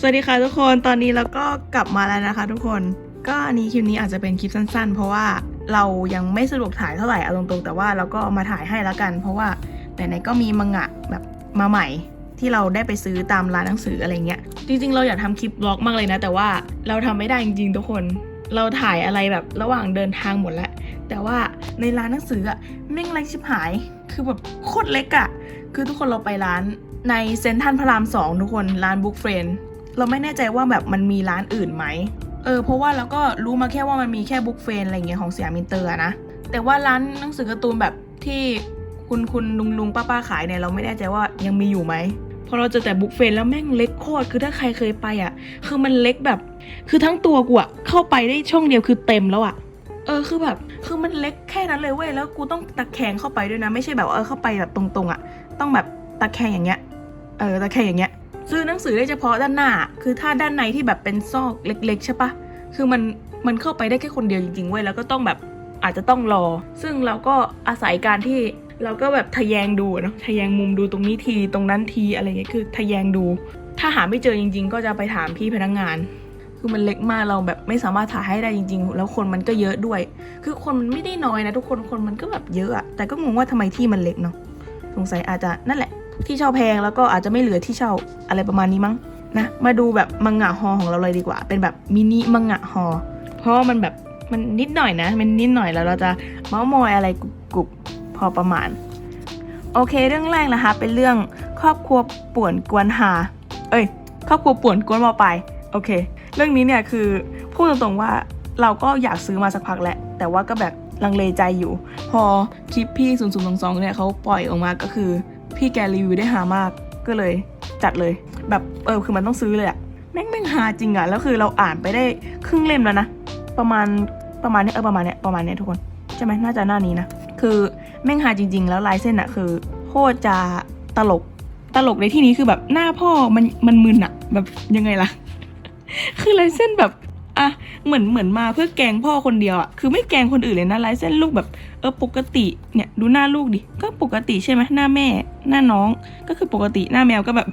สวัสดีค่ะทุกคนตอนนี้เราก็กลับมาแล้วนะคะ ทุกคนก็อันนี้คลิปนี้อาจจะเป็นคลิปสั้น ๆ เพราะว่าเรายังไม่สะดวกถ่ายเท่าไหร่เอาตรงๆแต่ว่าเราก็เอามาถ่ายให้แล้วกัน เพราะว่าไหนๆก็มีมังงะแบบมาใหม่ที่เราได้ไปซื้อตามร้านหนังสืออะไรเงี้ย จริง ๆ เราอยากทำคลิปบล็อกมากเลยนะ แต่ว่าเราทำไม่ได้จริงๆทุกคน เราถ่ายอะไรแบบระหว่างเดินทางหมดแล้ว แต่ว่าในร้านหนังสืออะแม่งเล็กชิบหาย คือแบบโคตรเล็กอะคือทุกคนเราไปร้านในเซนทันพระรามสองทุกคนร้านบุ๊กเฟรน เราไม่แน่ใจว่าแบบมันมีร้านอื่นไหมเออเพราะว่าเราก็รู้มาแค่ว่ามันมีแค่บุ๊กเฟนอะไรเงี้ยของสยามมินเตอร์นะแต่ว่าร้านหนังสือการ์ตูนแบบที่คุณคุณลุงลุงป้าป้าขายเนี่ยเราไม่แน่ใจว่ายังมีอยู่ไหมพราะเราเจอแต่บุ๊กเฟนแล้วแม่งเล็กโคตรคือถ้าใครเคยไปอะ คือมันเล็กแบบ คือทั้งตัวกูอะเข้าไปได้ช่องเดียวคือเต็มแล้วอะเออคือแบบคือมันเล็กแค่นั้นเลยเว้ยแล้วกูต้องตะแคงเข้าไปด้วยนะ ไม่ใช่แบบว่าเออเข้าไปแบบตรงๆอะต้องแบบตะแคงอย่างเงี้ยเออตะแคงอย่างเงี้ย ซื้อหนังสือได้เฉพาะด้านหน้า คือถ้าด้านในที่แบบเป็นซอกเล็ก ๆ ใช่ปะคือมันมันเข้าไปได้แค่คนเดียวจริงๆเว้ยแล้วก็ต้องแบบอาจจะต้องรอ ซึ่งเราก็อาศัยการที่เราก็แบบทะแยงดูเนาะทะแยงมุมดูตรงนี้ทีตรงนั้นทีอะไรเงี้ยคือทะแยงดู ถ้าหาไม่เจอจริง ๆ ก็จะไปถามพี่พนักงาน คือมันเล็กมากเราแบบไม่สามารถถ่ายให้ได้จริง ๆ แล้วคนมันก็เยอะด้วย คือคนมันไม่ได้น้อยนะทุกคนคนมันก็แบบเยอะอะแต่ก็งงว่าทำไมที่มันเล็กเนาะสงสัยอาจจะนั่นแหละ ที่เช่าแพงแล้วก็อาจจะไม่เหลือที่เช่าอะไรประมาณนี้มั้งนะมาดูแบบมังงะฮอของเราเลยดีกว่า เป็นแบบมินิมังงะฮอเพราะมันแบบมันนิดหน่อยนะ มันนิดหน่อยแล้วเราจะเมาส์มอยอะไรกรุบๆพอประมาณ โอเคเรื่องแรกนะคะ เป็นเรื่องครอบครัวป่วนกวนหา เอ้ย ครอบครัวป่วนกวนมอปโอเค เรื่องนี้เนี่ยคือพูดตรงๆว่าเราก็อยากซื้อมาสักพักแหละ แต่ว่าก็แบบลังเลใจอยู่ พอคลิปพี่0 0 2 2เนี่ยเขาปล่อยออกมาก็คือ พี่แกรีวิวได้หามากก็เลยจัดเลย แบบเออคือมันต้องซื้อเลยอะแม่งแม่งหาจริงอะแล้วคือเราอ่านไปได้ครึ่งเล่มแล้วนะประมาณประมาณเนี้ยเออประมาณเนี้ยประมาณเนี้ยทุกคนใช่ไหมน่าจะหน้านี้นะคือแม่งหาจริง ๆ แล้วลายเส้นอะคือโคตรจะตลกตลกในที่นี้คือแบบหน้าพ่อมันมันมึนอะแบบยังไงล่ะ คือลายเส้นแบบ อะเหมือนเหมือนมาเพื่อแกงพ่อคนเดียวอะคือไม่แกงคนอื่นเลยนะลายเส้นลูกแบบเออปกติเนี่ยดูหน้าลูกดิก็ปกติใช่ไหมหน้าแม่ หน้าน้องก็คือปกติหน้าแมวก็แบบ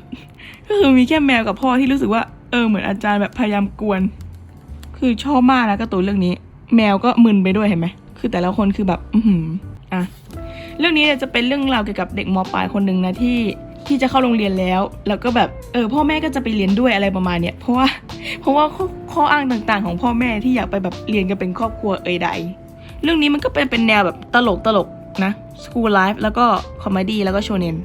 ก็คือมีแค่แมวกับพ่อที่รู้สึกว่าเออเหมือนอาจารย์แบบพยายามกวน คือชอบมากนะการ์ตูนเรื่องนี้ แมวก็มึนไปด้วยเห็นไหมคือแต่ละคนคือแบบอือหืออะเรื่องนี้จะเป็นเรื่องราวเกี่ยวกับเด็กมปลายคนหนึ่งนะที่ที่จะเข้าโรงเรียนแล้ว แล้วก็แบบเออพ่อแม่ก็จะไปเรียนด้วยอะไรประมาณเนี้ยเพราะว่าเพราะว่า ข้ออ้างต่างๆ ของพ่อแม่ที่อยากไปแบบเรียนกันเป็นครอบครัวเอ่ยใด เรื่องนี้มันก็เป็นเป็นแนวแบบตลกตลกนะ school life แล้วก็คอมเมดี้แล้วก็โชเนน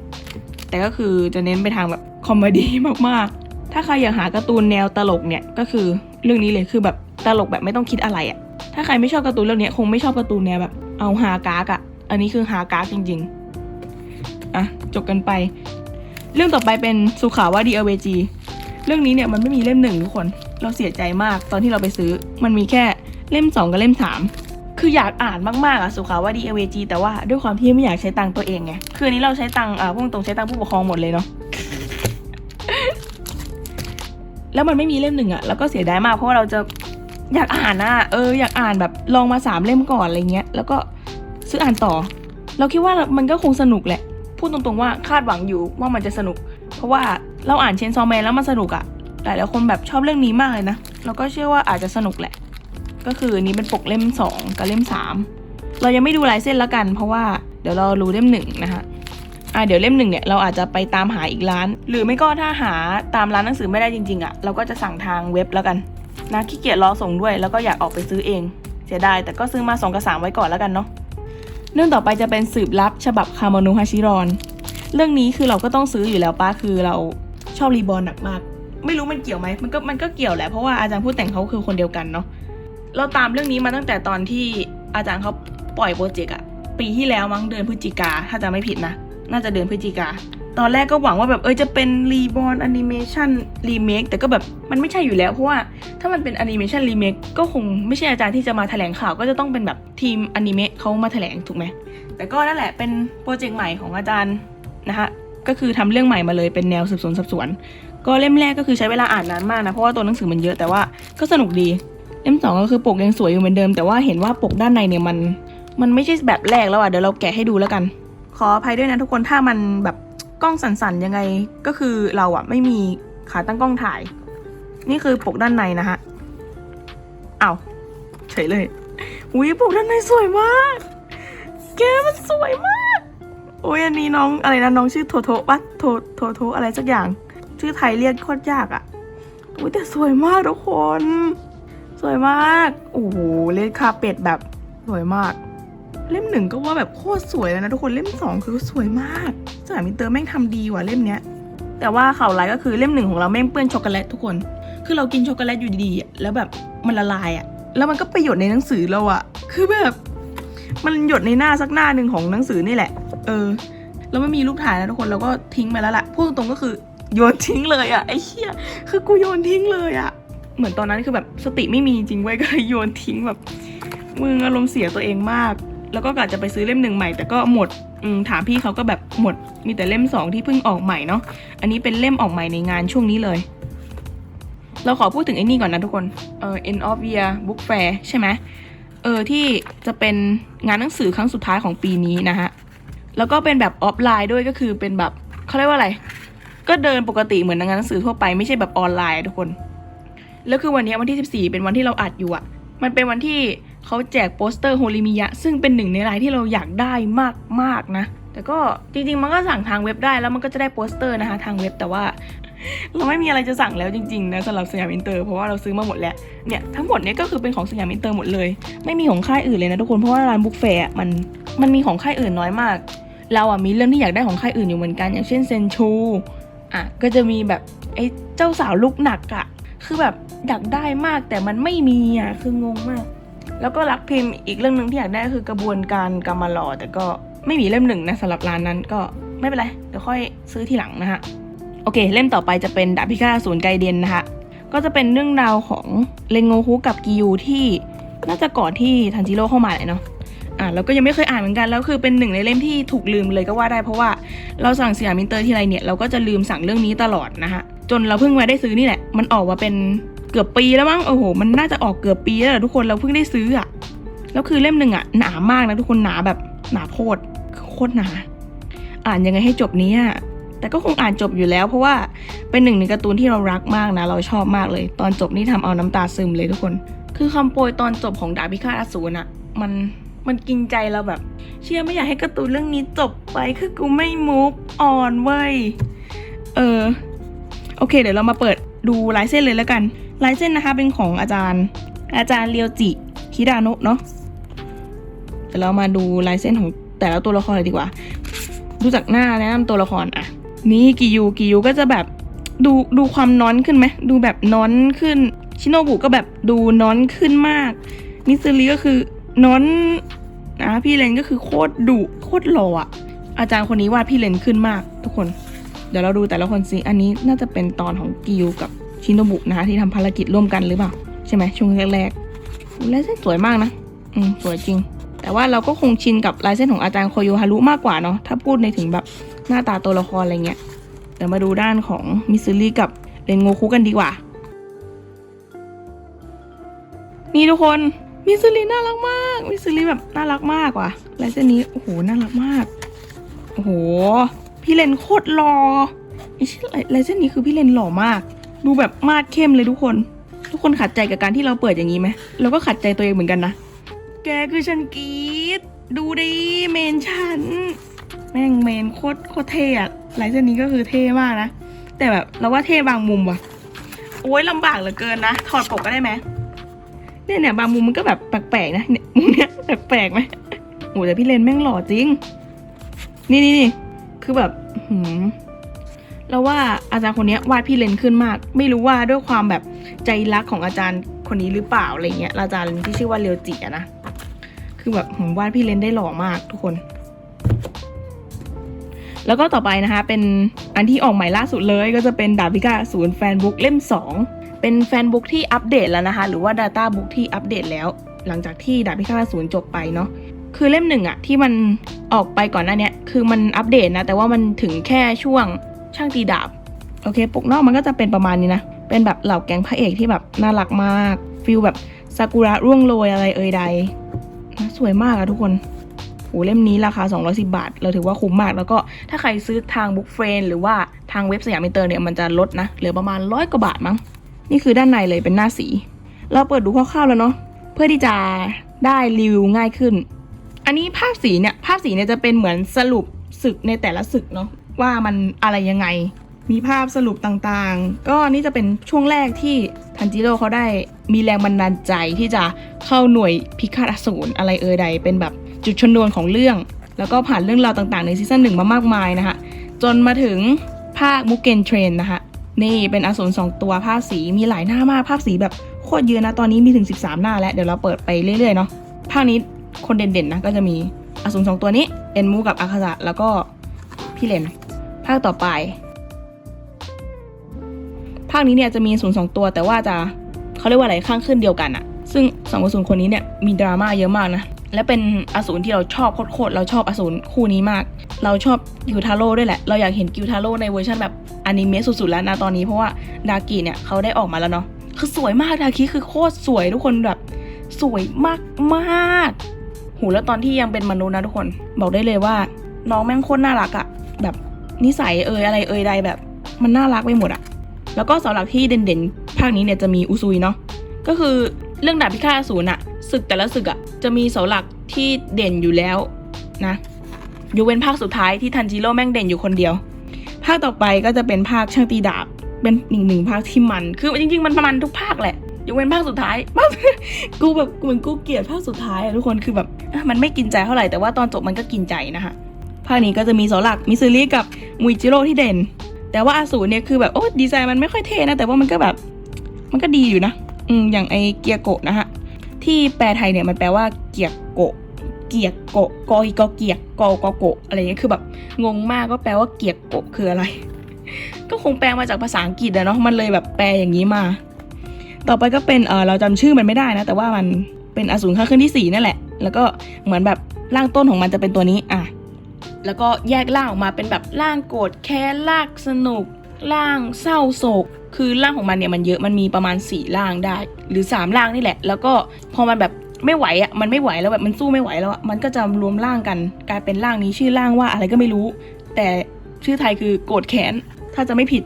แต่ก็คือจะเน้นไปทางแบบคอมเมดี้มากๆ ถ้าใครอยากหาการ์ตูนแนวตลกเนี่ยก็คือเรื่องนี้เลยคือแบบตลกแบบไม่ต้องคิดอะไรอะ่ะถ้าใครไม่ชอบการ์ตูนเรื่องนี้คงไม่ชอบการ์ตูนแนวแบบ เอาหากากอะ่ะ อันนี้คือหากากจริง ๆอะจบกันไป เรื่องต่อไปเป็นสุขาวาดีเอเวจีเรื่องนี้เนี่ยมันไม่มีเล่มหนึ่งทุกคน เราเสียใจมากตอนที่เราไปซื้อ มันมีแค่เล่มสองกับเล่มสามคืออยากอ่านมากๆอะสุขาวดีเอเวจีแต่ว่าด้วยความที่ไม่อยากใช้ตังค์ตัวเองไงคืออันนี้เราใช้ตังค์อ่าพุ่งตรงใช้ตังค์ผู้ปกครองหมดเลยเนาะแล้วมันไม่มีเล่มหนึ่งอะแล้วก็เสียดายมากเพราะว่าเราจะอยากอ่านนะเอออยากอ่านแบบลองมาสามเล่มก่อนอะไรเงี้ยแล้วก็ซื้ออ่านต่อ เราคิดว่ามันก็คงสนุกแหละ พูดตรงๆว่าคาดหวังอยู่ว่ามันจะสนุก เพราะว่าเราอ่านเชนซอแมนแล้วมันสนุกอะ หลายๆคนแบบชอบเรื่องนี้มากเลยนะเราก็เชื่อว่าอาจจะสนุกแหละ ก็คือนี้เป็นปกเล่ม 2 กับเล่ม 3 เรายังไม่ดูลายเส้นแล้วกัน เพราะว่าเดี๋ยวเรารู้เล่มหนึ่งนะคะอ่าเดี๋ยวเล่มหนึ่งเนี่ยเราอาจจะไปตามหาอีกร้าน หรือไม่ก็ถ้าหาตามร้านหนังสือไม่ได้จริงๆอะ่ะเราก็จะสั่งทางเว็บแล้วกันนะขี้เกียจรอส่งด้วย แล้วก็อยากออกไปซื้อเอง เสียดายแต่ก็ซื้อมา2กับ3ไว้ก่อนแล้วกันเนาะเรื่องต่อไปจะเป็นสืบลับฉบับคามานุฮาชิรอน เรื่องนี้คือเราก็ต้องซื้ออยู่แล้วป้าคือเราชอบรีบอลหนักมาก ไม่รู้มันเกี่ยวไหมมันก็มันก็เกี่ยวแหละเพราะว่าอาจารย์ผู้แต่งเขาคือคนเดียวกันเนาะเราตามเรื่องนี้มาตั้งแต่ตอนที่อาจารย์เขาปล่อยโปรเจกต์อะปีที่แล้วมั้งเดือนพฤศจิกาถ้าจะไม่ผิดนะน่าจะเดือนพฤศจิกาตอนแรกก็หวังว่าแบบเออจะเป็นรีบอ r แอนิเมชันรีเมคแต่ก็แบบมันไม่ใช่อยู่แล้ว เพราะว่าถ้ามันเป็นแอนิเมชันรีเมคก็คงไม่ใช่อาจารย์ที่จะมาแถลงข่าวก็จะต้องเป็นแบบทีมอนิเมะเขามาแถลงถูกไหมแต่ก็นั่นแหละเป็นโปรเจกต์ใหม่ของอาจารย์นะคะก็คือทำเรื่องใหม่มาเลยเป็นแนวสืบสวนสอบสวน ก็เล่มแรกก็คือใช้เวลาอ่านนานมากนะเพราะว่าตัวหนังสือมันเยอะแต่ว่าก็สนุกดี เล่มสองก็คือปกยังสวยอยู่เหมือนเดิม แต่ว่าเห็นว่าปกด้านในเนี่ยมัน มันไม่ใช่แบบแรกแล้วอะเดี๋ยวเราแกะให้ดูแล้วกัน ขออภัยด้วยนะทุกคนถ้ามันแบบกล้องสั่นๆยังไงก็คือเราอะไม่มีขาตั้งกล้องถ่าย นี่คือปกด้านในนะฮะเอา้าเฉยเลยอุ้ยปกด้านในสวยมากแกมันสวยมากโอ้ยอันนี้น้องอะไรนะน้องชื่อโทโทปะโทโทโทอะไรสักอย่าง ชื่อไทยเรียกโคตรยากอะ่ะอุ้ยแต่สวยมากทุกคน สวยมาก โอ้โหเลดคาเป็ดแบบสวยมาก เล่มหนึ่งก็ว่าแบบโคตรสวยแล้วนะทุกคนเล่มสองคือสวยมากสยามมินเตอร์แม่งทำดีว่ะเล่มเนี้ย แต่ว่าข่าวร้ายก็คือเล่มหนึ่งของเราแม่งเปื้อนช็อกโกแลตทุกคน คือเรากินช็อกโกแลตอยู่ดีๆแล้วแบบมันละลายอะแล้วมันก็ไปหยดในหนังสือเราอะคือแบบมันหยดในหน้าสักหน้าหนึ่งของหนังสือนี่แหละ เออ แล้วไม่มีลูกถ่ายนะทุกคน เราก็ทิ้งไปแล้วล่ะ พูดตรงก็คือ โยนทิ้งเลยอะไอ้เหี้ยคือกูโยนทิ้งเลยอะเหมือนตอนนั้นคือแบบสติไม่มีจริงเว้ยก็เลยโยนทิ้งแบบมึงอารมณ์เสียตัวเองมาก แล้วก็กะจะไปซื้อเล่มหนึ่งใหม่แต่ก็หมดอถามพี่เขาก็แบบหมดมีแต่เล่มสองที่เพิ่งออกใหม่เนาะอันนี้เป็นเล่มออกใหม่ในงานช่วงนี้เลย เราขอพูดถึงไอ้นี่ก่อนนะทุกคนเออ end of year book fair ใช่ไหมเออที่จะเป็นงานหนังสือครั้งสุดท้ายของปีนี้นะฮะแล้วก็เป็นแบบออฟไลน์ด้วยก็คือเป็นแบบเขาเรียกว่าอะไร ก็เดินปกติเหมือนงานหนังสือทั่วไปไม่ใช่แบบออนไลน์ทุกคน แล้วคือวันนี้วันที่ 14 เป็นวันที่เราอัดอยู่อะมันเป็นวันที่เขาแจกโปสเตอร์โฮลิมิยะ ซึ่งเป็นหนึ่งในรายที่เราอยากได้มากมากๆนะ แต่ก็จริงๆ มันก็สั่งทางเว็บได้แล้วมันก็จะได้โปสเตอร์นะคะทางเว็บแต่ว่า เราไม่มีอะไรจะสั่งแล้วจริงๆนะสำหรับสยามอินเตอร์เพราะว่าเราซื้อมาหมดแล้วเนี่ยทั้งหมดเนี้ก็คือเป็นของสยามอินเตอร์หมดเลย ไม่มีของค่ายอื่นเลยนะทุกคนเพราะว่าร้านบุ๊กแฟร์มันมันมีของค่ายอื่นน้อยมาก เราอะมีเรื่องที่อยากได้ของค่ายอื่นอยู่เหมือนกัน อย่างเช่นเซนชู อะก็จะมีแบบไอ้เจ้าสาวลูกหนักอะคือแบบอยากได้มากแต่มันไม่มีอะคืองงมาก แล้วก็รักพิมพ์อีกเรื่องหนึ่งที่อยากได้คือกระบวนการกรรมหล่อแต่ก็ไม่มีเล่มหนึ่งนะสำหรับร้านนั้นก็ไม่เป็นไรเดี๋ยวค่อยซื้อทีหลังนะฮะโอเค เล่มต่อไปจะเป็นดาบพิฆาตศูนย์ไกเดนนะคะก็จะเป็นเรื่องราวของเรนโงคุกับกิยูที่น่าจะก่อนที่ทันจิโร่เข้ามาเลยเนาะ อะแล้วก็ยังไม่เคยอ่านเหมือนกันแล้วคือเป็นหนึ่งในเล่มที่ถูกลืมเลยก็ว่าได้เพราะว่าเราสั่งสยามมินเตอร์ที่ไรเนี่ยเราก็จะลืมสั่งเรื่องนี้ตลอดนะคะจนเราเพิ่งมาได้ซื้อนี่แหละ มันออกมาเป็นเกือบปีแล้วมั้งโอ้โห มันน่าจะออกเกือบปีแล้วทุกคนเราเพิ่งได้ซื้ออะแล้วคือเล่มหนึ่งอะหนามากนะทุกคนหนาแบบหนาโพดโคตรหนา อ่านยังไงให้จบนี้ยแต่ก็คงอ่านจบอยู่แล้ว เพราะว่าเป็นหนึ่งในการ์ตูนที่เรารักมากนะ เราชอบมากเลย ตอนจบนี่ทำเอาน้ำตาซึมเลยทุกคน คือคำโปรยตอนจบของดาบพิฆาตอสูรอะมัน มันกินใจเราแบบ เชื่อไม่อยากให้การ์ตูนเรื่องนี้จบไปคือกูไม่มุกอ่อนเว้ยเออโอเค เดี๋ยวเรามาเปิดดูลายเส้นเลยแล้วกันลายเส้นนะคะเป็นของอาจารย์ อาจารย์เรียวจิคิดานะเนาะแต่เรามาดูลายเส้นของแต่ละตัวละครเลยดีกว่า ดูจากหน้าแนะนำตัวละครอะ นี่กิยูกิยูก็จะแบบดูดูความน้อนขึ้นไหมดูแบบน้อนขึ้นชิโนบุก็แบบดูน้อนขึ้นมาก มิซึริก็คือน้อน นะพี่เลนก็คือโคตรดุโคตรหล่ออะอาจารย์คนนี้วาดพี่เลนขึ้นมาก ทุกคน เดี๋ยวเราดูแต่ละคนสิอันนี้น่าจะเป็นตอนของกิวกับชินโนบุนะคะที่ทำภารกิจร่วมกันหรือเปล่าใช่ไหมช่วงแรกๆลายเส้นสวยมากนะ อืมสวยจริง แต่ว่าเราก็คงชินกับลายเส้นของอาจารย์โคโยฮารุมากกว่าเนาะถ้าพูดในถึงแบบหน้าตาตัวละครอะไรเงี้ยเดี๋ยวมาดูด้านของมิซึริกับเรนโงคุกันดีกว่า นี่ทุกคน มิซึริน่ารักมากมิซึริแบบน่ารักมากว่ะลายเส้นนี้โอ้โหน่ารักมากโอ้โหพี่เลนโคตรหล่อไอ้ชื่อลายเส้นนี้คือพี่เลนหล่อมาก ดูแบบมาดเข้มเลยทุกคน ทุกคนขัดใจกับการที่เราเปิดอย่างนี้ไหมเราก็ขัดใจตัวเองเหมือนกันนะแกคือฉันกรีดดูดิเมนฉันแม่งเมนโคตรโคตรเท่อะลายเส้นนี้ก็คือเท่มากนะแต่แบบเราว่าเท่บางมุมว่ะโอ้ยลำบากเหลือเกินนะถอดปกก็ได้ไหม เนี่ยเนี่ยบางมุมมันก็แบบแปลกๆนะเนี่ยมุมเนี้ยแปลกๆไหมโอ้แต่พี่เลนแม่งหล่อจริง นี่นี่นี่คือแบบหืมแล้วว่าอาจารย์คนนี้วาดพี่เลนขึ้นมาก ไม่รู้ว่าด้วยความแบบใจรักของอาจารย์คนนี้หรือเปล่าอะไรเงี้ยอาจารย์ที่ชื่อว่าเรียวจิอะนะคือแบบหืมวาดพี่เลนได้หล่อมากทุกคน แล้วก็ต่อไปนะคะ เป็นอันที่ออกใหม่ล่าสุดเลย ก็จะเป็นดาบิกาศูนย์แฟนบุ๊กเล่ม2 เป็นแฟนบุ๊กที่อัปเดตแล้วนะคะ หรือว่า Data บุ๊กที่อัปเดตแล้ว หลังจากที่ดาบิกาศูนย์จบไปเนาะคือเล่มหนึ่งอะที่มันออกไปก่อนหน้านี้คือมันอัปเดตนะ แต่ว่ามันถึงแค่ช่วงช่างตีดาบโอเคปกนอกมันก็จะเป็นประมาณนี้นะ เป็นแบบเหล่าแก๊งพระเอกที่แบบน่ารักมากฟิลแบบซากุระร่วงโรยอะไรเอ่ยใดนะสวยมากอะทุกคนโอ้เล่มนี้ราคา 210 บาท เราถือว่าคุ้มมาก แล้วก็ถ้าใครซื้อทางบุ๊กเฟรนหรือว่าทางเว็บสยามอินเตอร์เนี่ยมันจะลดนะ เหลือประมาณร้อยกว่าบาทมั้ง นี่คือด้านในเลยเป็นหน้าสี เราเปิดดูคร่าวๆแล้วเนาะเพื่อที่จะได้รีวิวง่ายขึ้น อันนี้ภาพสีเนี่ยภาพสีเนี่ยจะเป็นเหมือนสรุปศึกในแต่ละศึกเนาะว่ามันอะไรยังไง มีภาพสรุปต่างๆ ก็นี่จะเป็นช่วงแรกที่ทันจิโร่เขาได้มีแรงบันดาลใจที่จะเข้าหน่วยพิฆาตอสูรอะไรเอ่ยใด เป็นแบบจุดชนวนของเรื่อง แล้วก็ผ่านเรื่องราวต่างๆ ในซีซั่นหนึ่งมามากมายนะคะจนมาถึงภาคมุกเกนเทรนนะคะ นี่เป็นอสูรสองตัวภาพสีมีหลายหน้ามากภาพสีแบบโคตรเยอะนะตอนนี้มีถึง 13 หน้าแล้วเดี๋ยวเราเปิดไปเรื่อยๆเนาะภาคนี้คนเด่นๆนะก็จะมีอสูรสองตัวนี้เอ็นมูกับอาคาซะแล้วก็พี่เลนภาคต่อไป ภาคนี้เนี่ยจะมีศูนย์สองตัว แต่ว่าจะเขาเรียกว่าอะไรข้างขึ้นเดียวกันอะซึ่งสองอสูรคนนี้เนี่ยมีดราม่าเยอะมากนะและเป็นอสูรที่เราชอบโคตรๆเราชอบอสูรคู่นี้มาก เราชอบกิวทาโร่ด้วยแหละ เราอยากเห็นกิวทาโร่ในเวอร์ชันแบบอนิเมะสุดๆแล้วนะตอนนี้เพราะว่าดากิเนี่ยเขาได้ออกมาแล้วเนาะคือสวยมากดากิคือโคตรสวยทุกคนแบบ สวยมากมากๆหูแล้วตอนที่ยังเป็นมนุษย์นะทุกคน บอกได้เลยว่า น้องแม่งโคตรน่ารักอะแบบนิสัยเอยอะไรเอยใดแบบ มันน่ารักไปหมดอะแล้วก็เสาหลักที่เด่นๆ ภาคนี้เนี่ยจะมีอุซุยเนาะก็คือเรื่องดาบพิฆาตอสูรอะศึกแต่ละศึกอะจะมีเสาหลักที่เด่นอยู่แล้วนะ ยกเว้นภาคสุดท้ายที่ทันจิโร่แม่งเด่นอยู่คนเดียว ภาคต่อไปก็จะเป็นภาคช่างตีดาบ เป็นอีกหนึ่งภาคที่มัน คือจริงๆมันประมาณทุกภาคแหละยกเว้นภาคสุดท้ายภากูแบบเหมือนกูเกลียดภาคสุดท้ายอะทุกคนคือแบบมันไม่กินใจเท่าไหร่แต่ว่าตอนจบมันก็กินใจนะคะภาคนี้ก็จะมีเสาหลักมิซึริกับมุยจิโร่ที่เด่น แต่ว่าอาสูรเนี่ยคือแบบโอ้ดีไซน์มันไม่ค่อยเท่นะแต่ว่ามันก็แบบมันก็ดีอยู่นะอืมอย่างไอเกียโกะนะฮะที่แปลไทยเนี่ยมันแปลว่าเกียกโกะ เกียกโกะกออีกอเกียกกอกอโกะอะไรเงี้ยคือแบบงงมากก็แปลว่าเกียกโกะคืออะไร ก็คงแปลมาจากภาษาอังกฤษอะเนาะมันเลยแบบแปลอย่างนี้มา ต่อไปก็เป็นเออเราจำชื่อมันไม่ได้นะ แต่ว่ามันเป็นอสูรข้าขึ้นที่สี่นั่นแหละ แล้วก็เหมือนแบบร่างต้นของมันจะเป็นตัวนี้อะแล้วก็แยกร่างออกมาเป็นแบบร่างโกรธแค้นร่างสนุกร่างเศร้าโศก คือร่างของมันเนี่ยมันเยอะมันมีประมาณ4ร่างได้ หรือ3ร่างนี่แหละ แล้วก็พอมันแบบ ไม่ไหวอะมันไม่ไหวแล้วแบบมันสู้ไม่ไหวแล้วอะมันก็จะรวมร่างกัน กลายเป็นร่างนี้ชื่อร่างว่าอะไรก็ไม่รู้ แต่ชื่อไทยคือโกรธแค้นถ้าจะไม่ผิด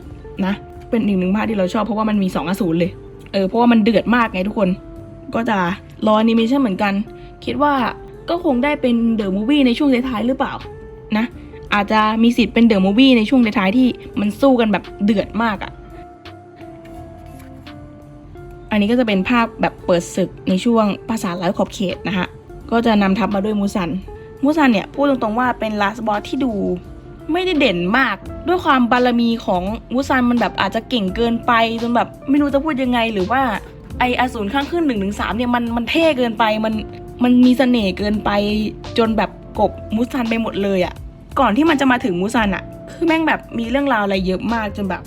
นะ เป็นหนึ่งหนึ่งภาคที่เราชอบเพราะว่ามันมี2อสูรเลยเออเพราะว่ามันเดือดมากไงทุกคน ก็จะรอแอนิเมชันเหมือนกัน คิดว่าก็คงได้เป็นเดอะมูฟวี่ในช่วงท้ายๆหรือเปล่านะอาจจะมีสิทธิ์เป็นเดอะมูฟวี่ในช่วงท้ายๆที่มันสู้กันแบบเดือดมากอะ อันนี้ก็จะเป็นภาพแบบเปิดศึกในช่วงภาษาร้อยขอบเขตนะคะก็จะนำทัพมาด้วยมูซัน มูซันเนี่ยพูดตรงๆว่าเป็นลาสบอสที่ดูไม่ได้เด่นมาก ด้วยความบารมีของมูซันมันแบบอาจจะเก่งเกินไปจนแบบไม่รู้จะพูดยังไงหรือว่าไออสูรข้างขึ้นหนึ่งถึงสามเนี่ยมันมันเท่เกินไปมันมันมีเสน่ห์เกินไปจนแบบกบมูซันไปหมดเลยอะก่อนที่มันจะมาถึงมูซันอะคือแม่งแบบมีเรื่องราวอะไรเยอะมากจนแบบ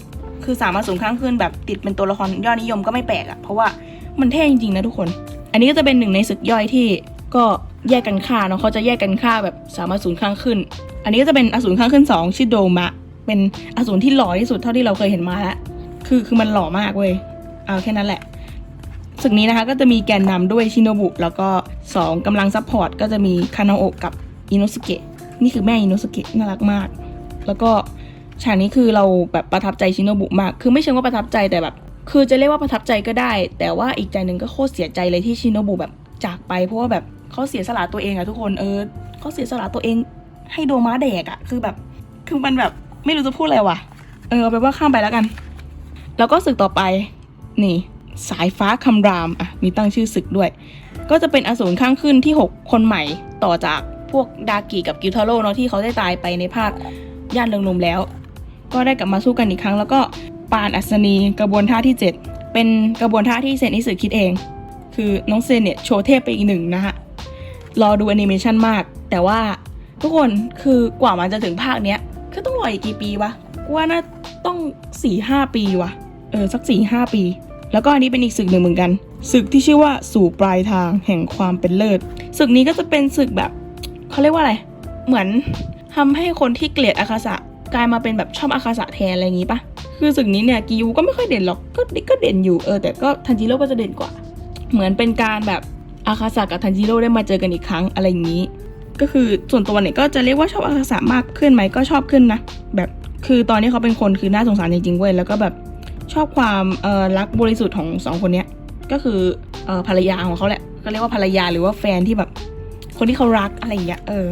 คือสามารถสูงข้างขึ้นแบบติดเป็นตัวละครยอดนิยมก็ไม่แปลกอะเพราะว่ามันเท่จริงๆนะทุกคน อันนี้ก็จะเป็นหนึ่งในศึกย่อยที่ก็แยกกันฆ่าเนาะเขาจะแยกกันฆ่าแบบสามารถสูงข้างขึ้น อันนี้ก็จะเป็นอสูรข้างขึ้นสองชื่อโดมะ เป็นอสูรที่หล่อที่สุดเท่าที่เราเคยเห็นมาแล้วคือคือมันหล่อมากเว้ยเอาแค่นั้นแหละศึกนี้นะคะก็จะมีแกนนำด้วยชิโนบุ แล้วก็ 2กำลังซัพพอร์ตก็จะมีคานาโอะกับอินุสเกะนี่คือแม่อินุสเกะน่ารักมาก แล้วก็ ฉากนี้คือเราแบบประทับใจชิโนบุมาก คือไม่เชิงว่าประทับใจแต่แบบ คือจะเรียกว่าประทับใจก็ได้ แต่ว่าอีกใจหนึ่งก็โคตรเสียใจเลยที่ชิโนบุแบบจากไป เพราะว่าแบบเขาเสียสละตัวเองอะทุกคนเออเขาเสียสละตัวเองให้โดมาแดกอะคือแบบ คือมันแบบไม่รู้จะพูดอะไรว่ะ เออเอาไปว่าข้ามไปแล้วกัน แล้วก็ศึกต่อไป นี่ สายฟ้าคำรามอะมีตั้งชื่อศึกด้วย ก็จะเป็นอสูรข้างขึ้นที่ 6 คนใหม่ต่อจากพวกดากิกับกิวทาโร่เนาะที่เขาได้ตายไปในภาคย่านเริงนมแล้ว ก็ได้กลับมาสู้กันอีกครั้ง แล้วก็ปานอัศนีกระบวนท่าที่ 7 เป็นกระบวนท่าที่เซนอิสึคิดเอง คือน้องเซนเนี่ยโชว์เทพไปอีกหนึ่งนะฮะรอดูแอนิเมชันมาก แต่ว่าทุกคนคือกว่ามันจะถึงภาคเนี้ยคือต้องรออีกกี่ปีวะว่าน่าต้อง4ี่ห้าปีวะเออสักสี่ห้าปี แล้วก็อันนี้เป็นอีกศึกหนึ่งเหมือนกันศึกที่ชื่อว่าสู่ปลายทางแห่งความเป็นเลิศศึกนี้ก็จะเป็นศึกแบบเขาเรียกว่าอะไร เหมือนทำให้คนที่เกลียดอาคาสะ กลายมาเป็นแบบชอบอาคาสะแทนอะไรอย่างงี้ปะคือศึกนี้เนี่ยกิยูก็ไม่ค่อยเด่นหรอกก็ก็เด่นอยู่เออแต่ก็ทันจิโร่ก็จะเด่นกว่า เหมือนเป็นการแบบอาคาสะกับทันจิโร่ได้มาเจอกันอีกครั้งอะไรอย่างนี้ ก็คือส่วนตัวเนี่ยก็จะเรียกว่าชอบอาคาสะมากขึ้นไหมก็ชอบขึ้นนะแบบคือตอนนี้เขาเป็นคนคือน่าสงสารจริงๆเว้ยแล้วก็แบบชอบความเออรักบริสุทธิ์ของสองคนเนี้ยก็คือเออภรรยาของเขาแหละก็เรียกว่าภรรยาหรือว่าแฟนที่แบบคนที่เขารักอะไรอย่างเงี้ยเออ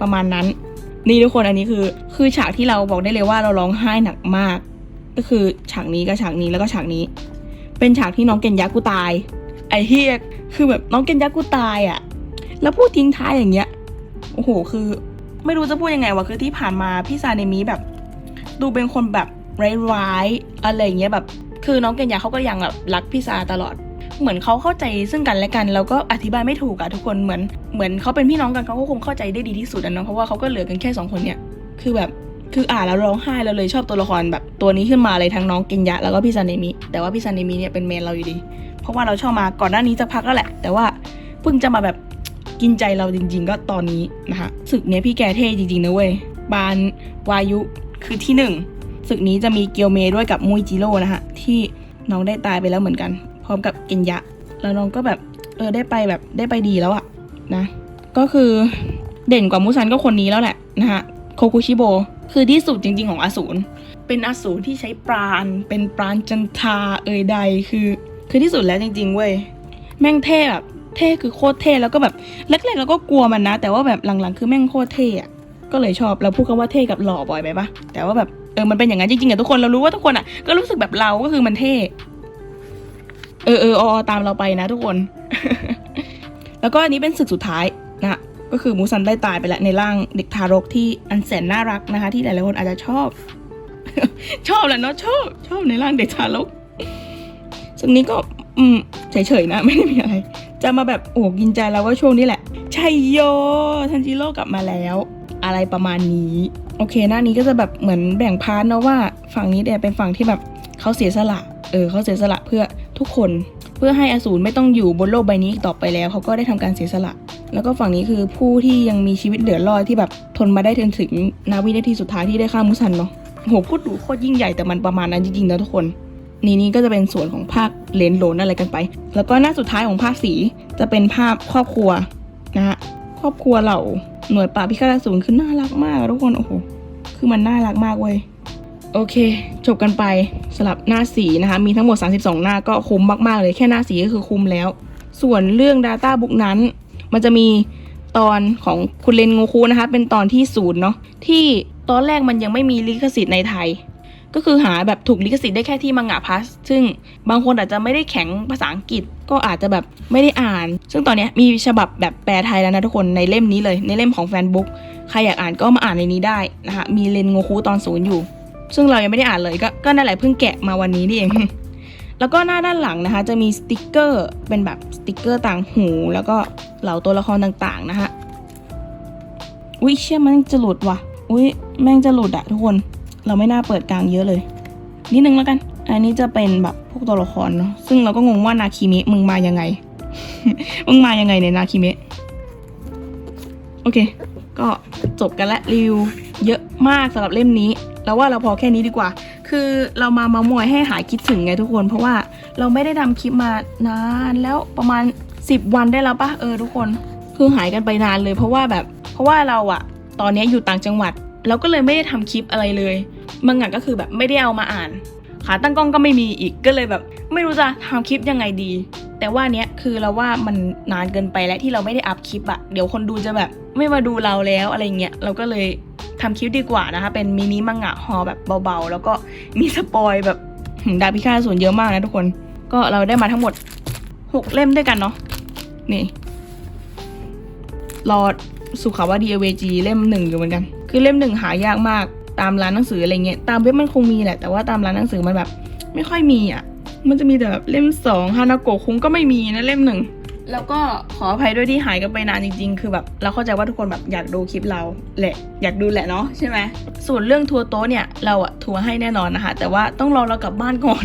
ประมาณนั้น นี่ทุกคนอันนี้คือคือฉากที่เราบอกได้เลยว่าเราร้องไห้หนักมาก ก็คือฉากนี้กับฉากนี้แล้วก็ฉากนี้ เป็นฉากที่น้องเกนยากูตาย ไอเฮียคือแบบน้องเกนยากูตายอะ่ะ แล้วพูดทิ้งท้ายอย่างเงี้ยโอ้โหคือ ไม่รู้จะพูดยังไงวะคือที่ผ่านมาพี่ซาเนมิแบบ ดูเป็นคนแบบร้ายๆอะไรเงี้ยแบบ คือน้องเกนยาเขาก็ยังแบบรักพี่ซาตลอด เหมือนเขาเข้าใจซึ่งกันและกันแล้วก็อธิบายไม่ถูกอะทุกคนเหมือนเหมือนเขาเป็นพี่น้องกันเขาก็คงเข้าใจได้ดีที่สุดอะเนาะเพราะว่าเขาก็เหลือกันแค่สองคนเนี่ยคือแบบคืออ่านแล้วร้องไห้แล้วเลยชอบตัวละครแบบตัวนี้ขึ้นมาเลยทั้งน้องเกนยะแล้วก็พี่ซาเนมิแต่ว่าพี่ซาเนมิเนี่ยเป็นเมนเราอยู่ดี เพราะว่าเราชอบมาก่อนหน้านี้สักพักแล้วแหละ แต่ว่าเพิ่งจะมาแบบกินใจเราจริง ๆ ก็ตอนนี้นะคะศึกเนี้ยพี่แกเท่จริงๆนะเว้ยบานวายุคือที่หนึ่งศึกนี้จะมีเกียวเมด้วยกับมุยจิโร่นะคะที่น้องได้ตายไปแล้วเหมือนกัน ร้อมกับเกนยะ แล้วน้องก็แบบเออได้ไปแบบได้ไปดีแล้วอะนะ ก็คือเด่นกว่ามุซันก็คนนี้แล้วแหละนะคะโคคุชิโบคือที่สุดจริง ๆ ของอสูรเป็นอสูรที่ใช้ปราณเป็นปราณจันทาเอ่ยใดคือ คือที่สุดแล้วจริง ๆ เว้ยแม่งเท่แบบเท่คือโคตรเท่แล้วก็แบบแรกๆเราก็กลัวมันนะ แต่ว่าแบบหลังๆ คือแม่งโคตรเท่อะก็เลยชอบเราพูดคำว่าเท่กับหล่อบ่อยไปปะแต่ว่าแบบเออมันเป็นอย่างนั้นจริงๆอะทุกคนเรารู้ว่าทุกคนอะก็รู้สึกแบบเราก็คือมันเท่ เออเออออตามเราไปนะทุกคน แล้วก็อันนี้เป็นศึกสุดท้ายนะก็คือมูซันได้ตายไปแล้วในร่างเด็กทารกที่อันแสนน่ารักนะคะ ที่หลายๆคนอาจจะชอบ ชอบแหละเนาะชอบชอบในร่างเด็กทารกซึ่งนี้ก็อืมเฉยๆนะ ไม่ได้มีอะไร จะมาแบบโอ้กินใจแล้วว่าช่วงนี้แหละชัยโยทันจิโร่กลับมาแล้ว อะไรประมาณนี้ โอเค หน้านี้ก็จะแบบเหมือนแบ่งพาร์ทเนาะว่า ฝั่งนี้เนี่ยเป็นฝั่งที่แบบเขาเสียสละ เออเขาเสียสละเพื่อทุกคนเพื่อให้อสูรไม่ต้องอยู่บนโลกใบนี้อีกต่อไปแล้วเขาก็ได้ทำการเสียสละ แล้วก็ฝั่งนี้คือผู้ที่ยังมีชีวิตเหลือรอดที่แบบทนมาได้จนถึงนาวินาทีสุดท้ายที่ได้ฆ่ามุสันเนาะโหพูดดูโคตรยิ่งใหญ่แต่มันประมาณนั้นจริงๆนะทุกคนนี่นี่ก็จะเป็นส่วนของภาคเลนโลนอะไรกันไป แล้วก็หน้าสุดท้ายของภาคสีจะเป็นภาพครอบครัวนะฮะครอบครัวเหล่าหน่วยปราพิฆาตอสูรคือน่ารักมากทุกคนโอ้โหคือมันน่ารักมากเว้ย โอเค จบกันไปสำหรับหน้าสีนะคะ มีทั้งหมด 32 หน้าก็คุ้มมาก ๆ เลยแค่หน้าสีก็คือคุ้มแล้ว ส่วนเรื่อง Data Book นั้น มันจะมีตอนของคุณเลนงูคูนะคะ เป็นตอนที่ศูนย์เนาะที่ตอนแรกมันยังไม่มีลิขสิทธิ์ในไทย ก็คือหาแบบถูกลิขสิทธิ์ได้แค่ที่มังงะพัสซึ่งบางคนอาจจะไม่ได้แข็งภาษาอังกฤษก็อาจจะแบบไม่ได้อ่าน ซึ่งตอนนี้มีฉบับแบบแปลไทยแล้วนะทุกคนในเล่มนี้เลย ในเล่มของแฟนบุ๊กใครอยากอ่านก็มาอ่านในนี้ได้นะคะมีเลนงูคูตอนศูนย์อยู่ ซึ่งเรายังไม่ได้อ่านเลยก็ก็นั่นแหละเพิ่งแกะมาวันนี้นี่เอง แล้วก็หน้าด้านหลังนะคะ จะมีสติกเกอร์เป็นแบบสติกเกอร์ต่างหู แล้วก็เหล่าตัวละครต่างๆนะคะอุ้ยเชื่อมันจะหลุดว่ะ อุ้ยแม่งจะหลุดอะทุกคน เราไม่น่าเปิดกลางเยอะเลย นิดนึงแล้วกัน อันนี้จะเป็นแบบพวกตัวละครเนาะ ซึ่งเราก็งงว่านาคิเมะมึงมายังไง มึงมายังไงในยนาคิเมะ โอเค ก็จบกันละรีวิวเยอะมากสำหรับเล่มนี้ แล้วว่าเราพอแค่นี้ดีกว่า คือเรามาเมามอยให้หายคิดถึงไงทุกคน เพราะว่าเราไม่ได้ทำคลิปมานานแล้วประมาณ 10 วันได้แล้วปะเออทุกคน คือหายกันไปนานเลยเพราะว่าแบบ เพราะว่าเราอะตอนนี้อยู่ต่างจังหวัดเราก็เลยไม่ได้ทำคลิปอะไรเลยมังงะก็คือแบบไม่ได้เอามาอ่านขาตั้งกล้องก็ไม่มีอีกก็เลยแบบ ไม่รู้จะทำคลิปยังไงดี แต่ว่าเนี้ยคือเราว่ามันนานเกินไปแล้วที่เราไม่ได้อัพคลิปอะเดี๋ยวคนดูจะแบบไม่มาดูเราแล้วอะไรเงี้ยเราก็เลยทำคลิปดีกว่านะคะ เป็นมินิมังงะฮอแบบเบาๆ แล้วก็มีสปอยแบบดาบพิฆาตส่วนเยอะมากนะทุกคน ก็เราได้มาทั้งหมด 6 เล่มด้วยกันเนาะนี่รอสุขาวดีเอเวจีเล่มหนึ่งอยู่เหมือนกัน คือเล่มหนึ่งหายากมากตามร้านหนังสืออะไรเงี้ยตามเว็บมันคงมีแหละแต่ว่าตามร้านหนังสือมันแบบ ไม่ค่อยมีอะ มันจะมีแต่แบบเล่มสองฮานาโกะคุงก็ไม่มีนะเล่มหนึ่งแล้วก็ขออภัยด้วยที่หายกันไปนานจริง ๆ คือแบบเราเข้าใจว่าทุกคนแบบอยากดูคลิปเราแหละอยากดูแหละเนาะใช่ไหมส่วนเรื่องทัวร์โต๊ะเนี่ยเราอะทัวร์ให้แน่นอนนะคะ แต่ว่าต้องรอเรากลับบ้านก่อน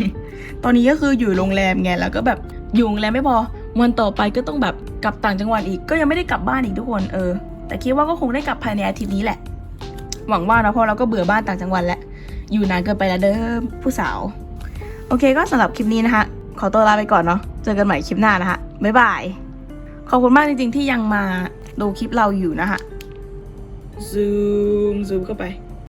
ตอนนี้ก็คืออยู่โรงแรมไงแล้วก็แบบอยู่โรงแรมไม่พอวันต่อไปก็ต้องแบบกลับต่างจังหวัดอีกก็ยังไม่ได้กลับบ้านอีกทุกคนเออ แต่คิดว่าก็คงได้กลับภายในอาทิตย์นี้แหละ หวังว่านะเพราะเราก็เบื่อบ้านต่างจังหวัดแล้วอยู่นานเกินไปแล้วเด้อผู้สาว โอเคก็สำหรับคลิปนี้นะคะ ขอตัวลาไปก่อนเนาะเจอกันใหม่คลิปหน้านะคะบ๊ายบายขอบคุณมากจริงๆที่ยังมาดูคลิปเราอยู่นะคะซูมซูมเข้าไป